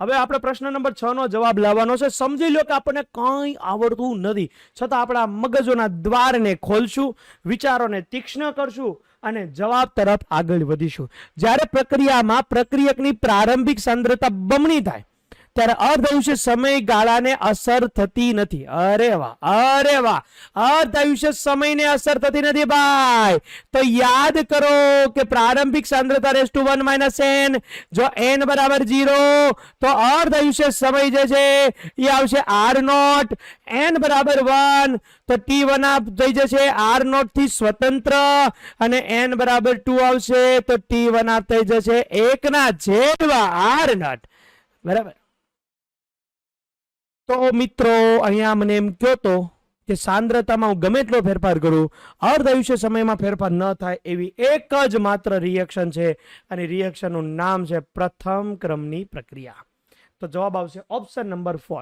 હવે આપણે પ્રશ્ન નંબર છ નો જવાબ લાવવાનો છે. સમજી લો કે આપણને કંઈ આવડતું નથી. છતાં આપણા મગજોના દ્વારને ખોલશું, વિચારોને તીક્ષ્ણ કરશું અને જવાબ તરફ આગળ વધીશું. જ્યારે પ્રક્રિયામાં પ્રક્રિયકની પ્રારંભિક સાંદ્રતા બમણી થાય ત્યારે અર્ધાયુષ્ય સમયગાળાને અસર થતી નથી. અરે વાહ અરે વાહ. અર્ધાયુષ્ય સમયને અસર થતી નથી ભાઈ. તો યાદ કરો કે પ્રારંભિક સાંદ્રતા raise to one minus N. જો એન બરાબર જીરો તો અર્ધાયુષ્ય સમય જે છે, એ આવશે આર નોટ. એન બરાબર વન, તો ટી વન આપ થઈ જશે આર નોટથી સ્વતંત્ર. અને એન બરાબર ટુ આવશે, તો ટી વન આપ થઈ જશે એકના જેડવા આર નોટ. બરાબર? તો મિત્રો, અહીંયા મને એમ કહો તો કે સાંદ્રતામાં હું ગમે એટલો ફેરફાર કરું અર્ધાયુષ્ય સમયમાં ફેરફાર ન થાય એવી એક જ માત્ર રિએક્શન છે અને રિએક્શનનું નામ છે પ્રથમ ક્રમની પ્રક્રિયા. તો જવાબ આવશે ઓપ્શન નંબર ફોર